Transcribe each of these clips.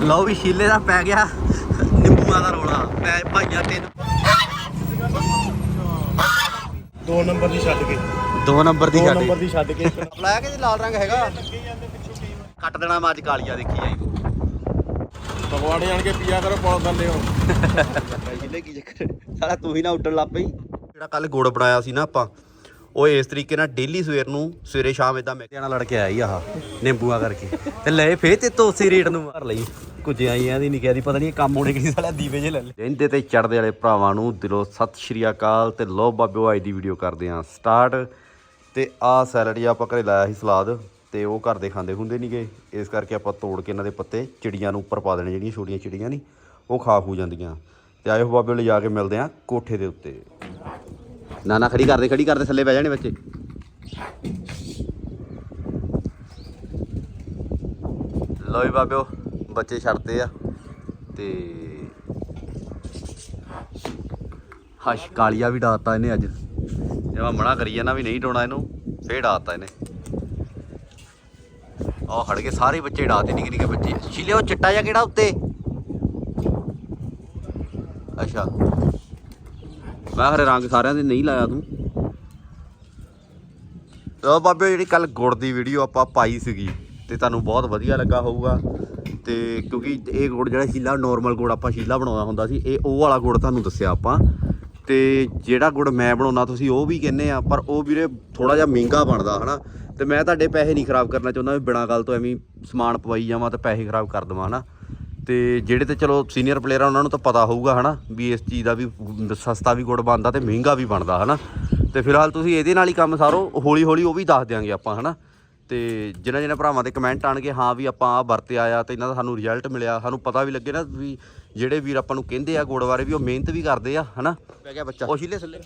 ਲਓ ਵੀ ਸ਼ੀਲੇ ਦਾ ਪੈ ਗਿਆ ਨਿੰਬੂਆਂ ਦਾ ਰੋਲਾ ਪੈ ਭਾਈਆਂ ਤਿੰਨ। ਦੋ ਨੰਬਰ ਦੀ ਛੱਡ ਕੇ। ਦੋ ਨੰਬਰ ਦੀ ਦੋ ਛੱਡ ਨੰਬਰ ਦੀ ਛੱਡ ਕੇ। ਬਲੈਕ ਤੇ ਲਾਲ ਰੰਗ ਹੈਗਾ? ਕੱਟ ਦੇਣਾ ਮੈਂ ਅੱਜ ਕਾਲੀਆ ਦੇਖੀ ਆਈ। ਫਗਵਾੜੇ ਜਾਣ ਕੇ ਪੀਆ ਕਰੋ ਪੁਲ ਥੱਲੇ ਹੋ। ਸ਼ੀਲੇ ਕੀ ਚੱਕਰ? ਸਾਲਾ ਤੂੰ ਹੀ ਨਾ ਉੱਡਣ ਲੱਗ ਪਈ। ਜਿਹੜਾ ਕੱਲ ਗੁੜ ਬਣਾਇਆ ਸੀ ਨਾ ਆਪਾਂ ਉਹ ਇਸ ਤਰੀਕੇ ਨਾਲ ਡੇਲੀ ਸਵੇਰ ਨੂੰ, ਸਵੇਰੇ ਸ਼ਾਮ ਇਦਾਂ ਮੈਂ ਨਾਲ ਲੜ ਕੇ ਆਇਆ ਹੀ ਆਹ, ਨਿੰਬੂਆਂ ਕਰਕੇ। ਤੇ ਲਏ ਫੇਰ ਤੇ ਤੋਂ ਉਸੇ ਰੇਟ ਨੂੰ ਮਾਰ ਲਈ। ਕੁਝ ਆਈਆਂ ਦੀ ਨਹੀਂ ਕਹਿਦੀ ਪਤਾ ਨਹੀਂ ਕੰਮ ਹੋਣੇ ਕਿ ਸਾਲਾ ਦੀਵੇ ਜੇ ਲੈ ਲੈ ਇਹਦੇ ਤੇ ਚੜਦੇ ਵਾਲੇ ਭਰਾਵਾਂ ਨੂੰ ਦਿਲੋਂ ਸਤਿ ਸ਼੍ਰੀ ਅਕਾਲ ਤੇ ਲੋ ਬਾਬਿਓ, ਅੱਜ ਦੀ ਵੀਡੀਓ ਕਰਦੇ ਆਂ ਸਟਾਰਟ ਤੇ ਆਹ ਸੈਲਡ ਜਿਹਾ ਆਪਾਂ ਘਰੇ ਲਾਇਆ ਸੀ ਸਲਾਦ, ਤੇ ਉਹ ਘਰ ਦੇ ਖਾਂਦੇ ਹੁੰਦੇ ਨਹੀਂਗੇ ਇਸ ਕਰਕੇ ਆਪਾਂ ਤੋੜ ਕੇ ਇਹਨਾਂ ਦੇ ਪੱਤੇ ਚਿੜੀਆਂ ਨੂੰ ਉੱਪਰ ਪਾ ਦੇਣੇ, ਜਿਹੜੀਆਂ ਛੋਟੀਆਂ ਚਿੜੀਆਂ ਨਹੀਂ ਉਹ ਖਾ ਖੂ ਜਾਂਦੀਆਂ। ਤੇ ਆਇਓ ਬਾਬਿਓ, ਲੈ ਜਾ ਕੇ ਮਿਲਦੇ ਆਂ ਕੋਠੇ ਦੇ ਉੱਤੇ। ਨਾ ਨਾ, ਖੜੀ ਕਰਦੇ ਖੜੀ ਕਰਦੇ, ਥੱਲੇ ਬਹਿ ਜਾਣੇ ਬੱਚੇ। ਲੋ ਵੀ ਬਾਬਿਓ, ਬੱਚੇ ਛੱਡਦੇ ਆ, ਤੇ ਹਸ਼, ਕਾਲੀਆ ਵੀ ਡਾਤਾ ਇਹਨੇ ਅੱਜ। ਜੇ ਮੈਂ ਮਨਾ ਕਰੀ ਜਾਣਾ ਵੀ ਨਹੀਂ ਡਾਉਣਾ ਇਹਨੂੰ, ਫੇਰ ਡਾਤਾ ਇਹਨੇ। ਆਹ ਖੜ ਕੇ ਸਾਰੇ ਬੱਚੇ ਡਾਤੇ, ਨਿੱਕੇ ਨਿੱਕੇ ਬੱਚੇ। ਸ਼ੀਲੇ ਉਹ ਚਿੱਟਾ ਜਿਹਾ ਕਿਹੜਾ ਉੱਤੇ? ਅੱਛਾ। ਮੈਂ ਹਰੇ ਰੰਗ ਸਾਰਿਆਂ ਦੇ ਨਹੀਂ ਲਾਇਆ ਤੂੰ। ਲੋ ਬਾਬੇ ਜਿਹੜੀ ਕੱਲ ਗੁੜ ਦੀ ਵੀਡੀਓ ਆਪਾਂ ਪਾਈ ਸੀਗੀ ਤੇ ਤੁਹਾਨੂੰ ਬਹੁਤ ਵਧੀਆ ਲੱਗਾ ਹੋਊਗਾ। ਤੇ ਕਿਉਂਕਿ ਇਹ ਗੁੜ ਜਿਹੜਾ ਸ਼ੀਲਾ ਨਾਰਮਲ ਗੁੜ ਆਪਾਂ ਸ਼ੀਲਾ ਬਣਾਉਣਾ ਹੁੰਦਾ ਸੀ, ਇਹ ਉਹ ਵਾਲਾ ਗੁੜ ਤੁਹਾਨੂੰ ਦੱਸਿਆ ਆਪਾਂ। ਤੇ ਜਿਹੜਾ ਗੁੜ ਮੈਂ ਬਣਾਉਣਾ ਤੁਸੀਂ ਉਹ ਵੀ ਕਹਿੰਦੇ ਆ, ਪਰ ਉਹ ਵੀਰੇ ਥੋੜਾ ਜਿਹਾ ਮਹਿੰਗਾ ਬਣਦਾ, ਹਨਾ? ਤੇ ਮੈਂ ਤੁਹਾਡੇ ਪੈਸੇ ਨਹੀਂ ਖਰਾਬ ਕਰਨਾ ਚਾਹੁੰਦਾ ਵੀ ਬਿਨਾਂ ਗੱਲ ਤੋਂ ਐਵੇਂ ਸਮਾਨ ਪਵਾਈ ਜਾਵਾਂ ਤੇ ਪੈਸੇ ਖਰਾਬ ਕਰ ਦਵਾਂ, ਹਨਾ? ਤੇ ਜਿਹੜੇ ਤੇ ਚਲੋ ਸੀਨੀਅਰ ਪਲੇਅਰ ਆ ਉਹਨਾਂ ਨੂੰ ਤਾਂ ਪਤਾ ਹੋਊਗਾ ਹਨਾ ਵੀ ਇਸ ਚੀਜ਼ ਦਾ ਵੀ ਸਸਤਾ ਵੀ ਗੁੜ ਬਣਦਾ ਤੇ ਮਹਿੰਗਾ ਵੀ ਬਣਦਾ ਹਨਾ। ਤੇ ਫਿਲਹਾਲ ਤੁਸੀਂ ਇਹਦੇ ਨਾਲ ਹੀ ਕੰਮ ਸਾਰੋ ਹੌਲੀ ਹੌਲੀ ਉਹ ਵੀ ਦੱਸ ਦਿਆਂਗੇ ਆਪਾਂ ਹਨਾ। ਤੇ ਜਿਨ੍ਹਾਂ ਜਿਨ੍ਹਾਂ ਭਰਾਵਾਂ ਦੇ ਕਮੈਂਟ ਆਣਗੇ ਹਾਂ ਵੀ ਆਪਾਂ ਆ ਵਰਤਿਆ ਆ ਤੇ ਇਹਨਾਂ ਦਾ ਸਾਨੂੰ ਰਿਜ਼ਲਟ ਮਿਲਿਆ ਸਾਨੂੰ ਪਤਾ ਵੀ ਲੱਗੇ ਨਾ ਵੀ ਜਿਹੜੇ ਵੀਰ ਆਪਾਂ ਨੂੰ ਕਹਿੰਦੇ ਆ ਗੁੜ ਬਾਰੇ ਵੀ ਉਹ ਮਿਹਨਤ ਵੀ ਕਰਦੇ ਆ ਹਨਾ। ਪੈ ਗਿਆ ਬੱਚਾ। ਉਹ ਸ਼ੀਲੇ ਥੱਲੇ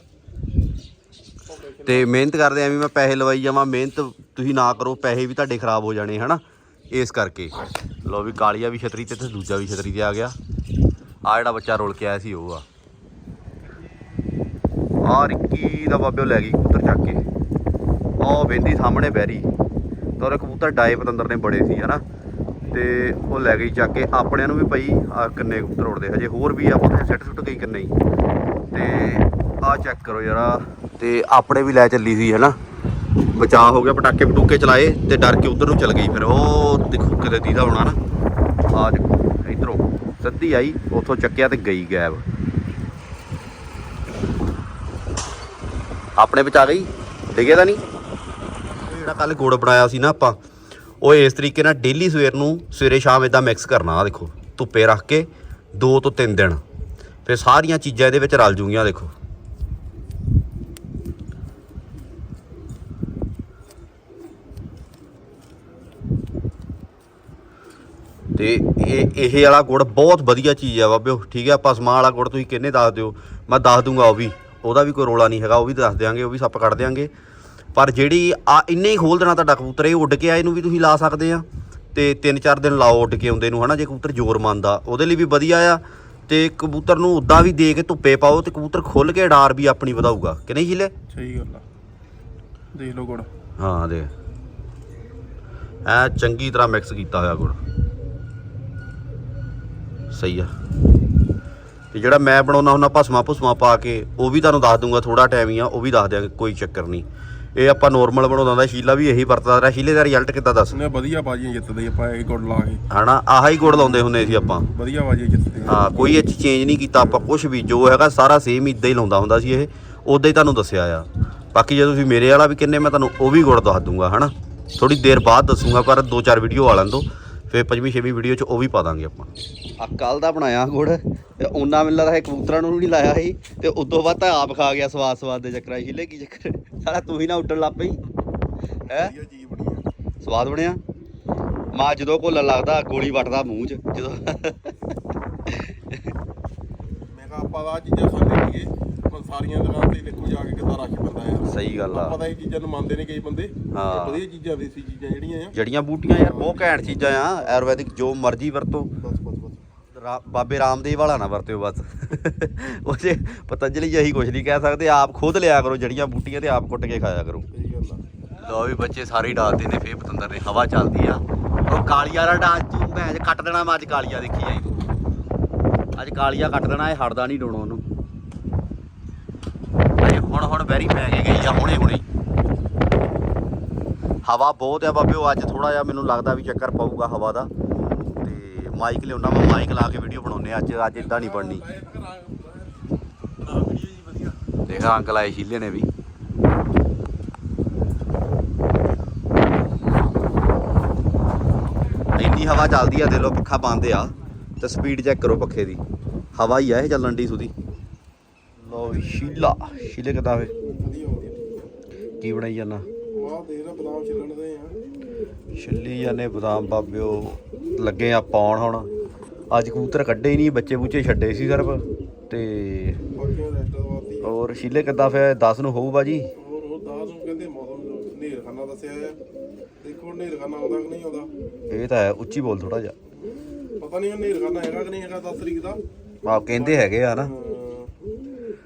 ਤੇ ਮਿਹਨਤ ਕਰਦੇ ਐਵੇਂ ਮੈਂ ਪੈਸੇ ਲਵਾਈ ਜਾਵਾਂ ਮਿਹਨਤ ਤੁਸੀਂ ਨਾ ਕਰੋ ਪੈਸੇ ਵੀ ਤੁਹਾਡੇ ਖਰਾਬ ਹੋ ਜਾਣੇ ਹਨਾ। ਇਸ ਕਰਕੇ। ਲੋ ਵੀ ਕਾਲੀਆ ਵੀ ਛਤਰੀ ਤੇ ਤੇ ਦੂਜਾ ਵੀ ਛਤਰੀ ਤੇ ਆ ਗਿਆ। ਆ ਜਿਹੜਾ ਬੱਚਾ ਰੋਲ ਕੇ ਆਇਆ ਸੀ ਉਹ ਆ। ਆ ਰਿੱਕੀ ਦਾ ਬਾਬਿਓ ਲੈ ਗਈ ਕਬੂਤਰ ਚੱਕ ਕੇ। ਉਹ ਬੈੰਦੀ ਸਾਹਮਣੇ ਬੈਰੀ ਤਾਂ ਉਹਦੇ ਕਬੂਤਰ ਡਾਏ ਪਤੰਦਰ ਨੇ ਬੜੇ ਸੀ, ਹਨਾ? ਤੇ ਉਹ ਲੈ ਗਈ ਚੱਕ ਕੇ। ਆਪਣਿਆਂ ਨੂੰ ਵੀ ਪਈ ਆ ਕਿੰਨੇ ਕਬੂਤਰ ਉੜਦੇ ਹਜੇ ਹੋਰ ਵੀ ਆ ਉੱਥੇ ਸਿੱਟ ਸੁੱਟ ਗਈ ਕਿੰਨੇ ਤੇ ਆ ਚੈੱਕ ਕਰੋ ਯਾਰਾ ਤੇ ਆਪਣੇ ਵੀ ਲੈ ਚੱਲੀ ਸੀ, ਹਨਾ? ਬਚਾਅ ਹੋ ਗਿਆ, ਪਟਾਕੇ ਪਟੂਕੇ ਚਲਾਏ ਤੇ ਡਰ ਕੇ ਉਧਰ ਨੂੰ ਚਲ ਗਈ ਫਿਰ। ਉਹ ਦੇਖੋ ਕਿਤੇ ਦੀਦਾ ਹੋਣਾ ਨਾ। ਆ ਦੇਖੋ, ਇਧਰੋਂ ਸਿੱਧੀ ਆਈ, ਉੱਥੋਂ ਚੱਕਿਆ ਤੇ ਗਈ ਗਾਇਬ। ਆਪਣੇ ਬਚਾ ਗਈ? ਡਿੱਗੇ ਤਾਂ ਨਹੀਂ? ਜਿਹੜਾ ਕੱਲ ਗੁੜ ਬਣਾਇਆ ਸੀ ਨਾ ਆਪਾਂ, ਉਹ ਇਸ ਤਰੀਕੇ ਨਾਲ ਡੇਲੀ ਸਵੇਰ ਨੂੰ ਸਵੇਰੇ ਸ਼ਾਮ ਇਦਾਂ ਮਿਕਸ ਕਰਨਾ ਆ ਦੇਖੋ, ਧੁੱਪੇ ਰੱਖ ਕੇ 2 ਤੋਂ 3 ਦਿਨ। ਫਿਰ ਸਾਰੀਆਂ ਚੀਜ਼ਾਂ ਇਹਦੇ ਵਿੱਚ ਰਲ ਜੂਗੀਆਂ, ਦੇਖੋ। ਤੇ ਇਹ ਇਹ ਵਾਲਾ ਗੁੜ ਬਹੁਤ ਵਧੀਆ ਚੀਜ਼ ਆ ਬਾਬਿਓ ਠੀਕ ਹੈ ਆਪਾਂ ਸਮਾਂ ਵਾਲਾ ਗੁੜ ਤੁਸੀਂ ਕਿੰਨੇ ਦੱਸ ਦਿਓ? ਮੈਂ ਦੱਸ ਦੂੰਗਾ ਉਹ ਵੀ ਉਹਦਾ ਵੀ ਕੋਈ ਰੋਲਾ ਨਹੀਂ ਹੈਗਾ ਉਹ ਵੀ ਦੱਸ ਦਿਆਂਗੇ ਉਹ ਵੀ ਸੱਪ ਕੱਢ ਦਿਆਂਗੇ। ਪਰ ਜਿਹੜੀ ਆ ਇੰਨੇ ਹੀ ਖੋਲ ਦੇਣਾ ਤੁਹਾਡਾ ਕਬੂਤਰ ਇਹ ਉੱਡ ਕੇ ਆ ਇਹਨੂੰ ਵੀ ਤੁਸੀਂ ਲਾ ਸਕਦੇ ਆ। ਤੇ 3-4 ਦਿਨ ਲਾਓ ਉੱਡ ਕੇ ਆਉਂਦੇ ਨੂੰ ਹਨਾ ਜੇ ਕਬੂਤਰ ਜ਼ੋਰ ਮੰਨਦਾ। ਉਹਦੇ ਲਈ ਵੀ ਵਧੀਆ ਆ ਤੇ ਕਬੂਤਰ ਨੂੰ ਉਦਾਂ ਵੀ ਦੇ ਕੇ ਧੁੱਪੇ ਪਾਓ ਤੇ ਕਬੂਤਰ ਖੁੱਲ ਕੇ ਡਾਰ ਵੀ ਆਪਣੀ ਵਧਾਊਗਾ ਕਿ ਨਹੀਂ ਹੀਲੇ? ਸਹੀ ਗੱਲ ਆ। ਦੇਖ ਲਓ ਗੁੜ। ਹਾਂ ਦੇ ਐ ਚੰਗੀ ਤਰ੍ਹਾਂ ਮਿਕਸ ਕੀਤਾ ਹੋਇਆ ਗੁੜ। ਸਹੀ ਆ। ਤੇ ਜਿਹੜਾ ਮੈਂ ਬਣਾਉਣਾ ਹੁੰਦਾ ਭਸਮਾ ਭੁਸਮਾ ਪਾ ਕੇ ਉਹ ਵੀ ਤੁਹਾਨੂੰ ਦੱਸ ਦੂੰਗਾ ਥੋੜਾ ਟਾਈਮ ਹੀ ਆ ਉਹ ਵੀ ਦੱਸ ਦਿਆਂਗੇ ਕੋਈ ਚੱਕਰ ਨਹੀਂ। ਇਹ ਆਪਾਂ ਨੋਰਮਲ ਬਣਾਉਂਦਾ ਹੁੰਦਾ ਸ਼ੀਲਾ ਵੀ ਇਹੀ ਵਰਤਦਾ ਰਿਹਾ ਸ਼ੀਲੇ ਦਾ ਰਿਜ਼ਲਟ ਕਿੱਦਾਂ ਦੱਸ? ਨੇ ਵਧੀਆ ਬਾਜੀਆਂ ਜਿੱਤਦੇ ਆਪਾਂ ਇਹ ਗੁੜ ਲਾ ਕੇ। ਹਨਾ ਆਹਾ ਹੀ ਗੁੜ ਲਾਉਂਦੇ ਹੁੰਦੇ ਸੀ ਆਪਾਂ। ਵਧੀਆ ਬਾਜੀਆਂ ਜਿੱਤਦੇ। ਹਾਂ ਕੋਈ ਇਹ ਚੇਂਜ ਨਹੀਂ ਕੀਤਾ ਆਪਾਂ ਕੁਝ ਵੀ ਜੋ ਹੈਗਾ ਸਾਰਾ ਸੇਮ ਇਦਾਂ ਹੀ ਲਾਉਂਦਾ ਹੁੰਦਾ ਸੀ ਇਹ। ਉਦਾਂ ਹੀ ਤੁਹਾਨੂੰ ਦੱਸਿਆ ਆ। ਬਾਕੀ ਜੇ ਤੁਸੀਂ ਮੇਰੇ ਵਾਲਾ ਵੀ ਕਿੰਨੇ ਮੈਂ ਤੁਹਾਨੂੰ ਉਹ ਵੀ ਗੁੜ ਦੱਸ ਦੂੰਗਾ ਹਨਾ। ਥੋੜੀ ਦੇਰ ਬਾਅਦ ਦੱਸੂਗਾ ਪਰ ਦੋ ਚਾਰ ਵੀਡੀਓ ਆ ਲੈਣ ਦੋ। ਫਿਰ ਪੰਜਵੀਂ ਛੇਵੀਂ ਵੀਡੀਓ 'ਚ ਉਹ ਵੀ ਪਾ ਦਾਂਗੇ ਆਪਾਂ। ਆ ਕੱਲ ਦਾ ਬਣਾਇਆ ਗੁੜ ਤੇ ਉਹਨਾਂ ਮੈਨੂੰ ਲੱਗਦਾ ਇਹ ਕਬੂਤਰਾਂ ਨੂੰ ਨਹੀਂ ਲਾਇਆ ਸੀ ਤੇ ਉਦੋਂ ਬਾਅਦ ਤਾਂ ਆਪ ਖਾ ਗਿਆ ਸਵਾਦ ਸਵਾਦ ਦੇ ਚੱਕਰਾਂ ਹੀਲੇ ਕੀ ਚੱਕਰ? ਸਾਲਾ ਤੂੰ ਹੀ ਨਾ ਉੱਡਣ ਲੱਗ ਪਈ। ਹੈ? ਆ ਸਵਾਦ ਬਣਿਆ। ਮਾਂ ਜਦੋਂ ਘੋਲਣ ਲੱਗਦਾ ਗੋਲੀ ਵੱਟਦਾ ਮੂੰਹ 'ਚ ਜਦੋਂ। ਮੈਂ ਕਿਹਾ ਆਪਾਂ ਤਾਂ ਆਹ ਚੀਜ਼ਾਂ ਨਹੀਂਗੇ ਪਰ ਸਾਰੀਆਂ ਦੁਕਾਨਾਂ ਤੇ ਦੇਖੋ ਜਾ ਕੇ ਕਿੱਦਾਂ ਰੱਖ ਬੰਦਾ ਯਾਰ। ਸਹੀ ਗੱਲ ਆ। ਆਪਾਂ ਤਾਂ ਇਹ ਚੀਜ਼ਾਂ ਨੂੰ ਮੰਨਦੇ ਨਹੀਂ ਕਈ ਬੰਦੇ। ਹਾਂ। ਵਧੀਆ ਚੀਜ਼ਾਂ ਦੇਸੀ ਚੀਜ਼ਾਂ ਜਿਹੜੀਆਂ ਆ। ਜੜੀਆਂ ਬੂਟੀਆਂ ਯਾਰ ਬਹੁਤ ਘੈਂਟ ਚੀਜ਼ਾਂ ਆ। ਆਯੁਰਵੈਦਿਕ ਜੋ ਮਰਜ਼ੀ ਵਰਤੋ। ਬਸ ਬਸ ਬਸ। ਰਾ- ਬਾਬੇ ਰਾਮਦੇਵ ਵਾਲਾ ਨਾ ਵਰਤਿਓ ਬਸ। ਉਹ ਜੇ ਪਤੰਜਲੀ ਜਿਹੀ ਕੁਝ ਨਹੀਂ ਕਹਿ ਸਕਦੇ। ਆਪ ਖੁਦ ਲਿਆ ਕਰੋ ਜੜੀਆਂ ਬੂਟੀਆਂ ਤੇ ਆਪ ਕੁੱਟ ਕੇ ਖਾਇਆ ਕਰੋ। ਸਹੀ ਗੱਲ ਆ। ਲੋ ਵੀ ਬੱਚੇ ਸਾਰੇ ਹੀ ਡਾਲਦੇ ਨੇ ਫੇਰ ਪਤੰਦਰ ਨੇ। ਹਵਾ ਚੱਲਦੀ ਆ। ਉਹ ਕਾਲੀਆ ਦਾ ਡਾਂਸ ਤੂੰ ਭੈਣ ਕੱਟ ਦੇਣਾ ਮੈਂ ਅੱਜ ਕਾਲੀਆ ਦੇਖੀ ਆਈ ਅੱਜ ਕਾਲੀਆ ਕੱਟ ਦੇਣਾ ਇਹ ਹਟਦਾ ਨਹੀਂ ਡੋਣੋਂ ਉਹਨੂੰ। ਹੁਣ ਹੁਣ ਵੈਰੀ ਪੈ ਕੇ ਗਈ ਆ ਹੁਣੇ ਹੁਣੇ। ਹਵਾ ਬਹੁਤ ਆ ਬਾਬਿਓ, ਅੱਜ ਥੋੜਾ ਜਿਹਾ ਮੈਨੂੰ ਲੱਗਦਾ ਵੀ ਚੱਕਰ ਪਊਗਾ ਹਵਾ ਦਾ। ਤੇ ਮਾਈਕ ਲਿਆਉਣਾ, ਮੈਂ ਮਾਈਕ ਲਾ ਕੇ ਵੀਡੀਓ ਬਣਾਉਨੇ ਅੱਜ ਅੱਜ ਇਦਾਂ ਨਹੀਂ ਬਣਨੀ। ਨਾ ਵੀਡੀਓ ਜੀ ਵਧੀਆ ਲਾਏ ਸ਼ੀਲੇ ਨੇ ਵੀ। ਇੰਨੀ ਹਵਾ ਚੱਲਦੀ ਆ ਦੇ ਲੋ ਪੱਖਾ ਬੰਦ ਆ। ਤੇ ਸਪੀਡ ਚੈੱਕ ਕਰੋ ਪੱਖੇ ਦੀ। ਹਵਾ ਹੀ ਆ ਇਹ ਚੱਲਣ ਦੀ ਸੁਦੀ। ਲੋ ਵੀ ਸ਼ੀਲਾ ਸ਼ੀਲੇ ਕਿਦਾਂ ਵੇ ਕੀ ਬਣਾਈ ਜਾਂਦਾ? ਵਾਹ ਦੇਖ ਰਾ ਬਦਾਮ ਛਿੱਲਣ ਦੇ ਆ ਛਿੱਲੀ ਜਾਂਦੇ ਬਦਾਮ ਬਾਬਿਓ ਲੱਗੇ ਆ ਪਾਉਣ ਹੁਣ। ਅੱਜ ਕਬੂਤਰ ਕੱਢੇ ਹੀ ਨਹੀਂ ਬੱਚੇ ਬੁੱਚੇ ਛੱਡੇ ਸੀ ਸਿਰਫ। ਤੇ ਔਰ ਸ਼ੀਲੇ ਕਿੱਦਾਂ ਫਿਰ? 10 ਨੂੰ ਹੋਊ ਬਾਜੀ? ਹੋਰ ਉਹ ਦਾਸ ਨੂੰ ਕਹਿੰਦੇ ਮੌਸਮ ਨੇਰ ਖਾਨਾ ਦੱਸਿਆ ਆ ਦੇਖੋ ਨੇਰ ਖਾਨਾ ਆਉਂਦਾ ਕਿ ਨਹੀਂ ਆਉਂਦਾ ਇਹ ਤਾਂ ਹੈ ਉੱਚੀ ਬੋਲ ਥੋੜਾ ਜਿਹਾ। ਪਤਾ ਨਹੀਂ ਉਹ ਹੈਗਾ ਕਿ ਨਹੀਂ ਹੈਗਾ 10 ਤਰੀਕ ਦਾ। ਆਹ ਕਹਿੰਦੇ ਹੈਗੇ ਆ ਨਾ ਹਾਂ,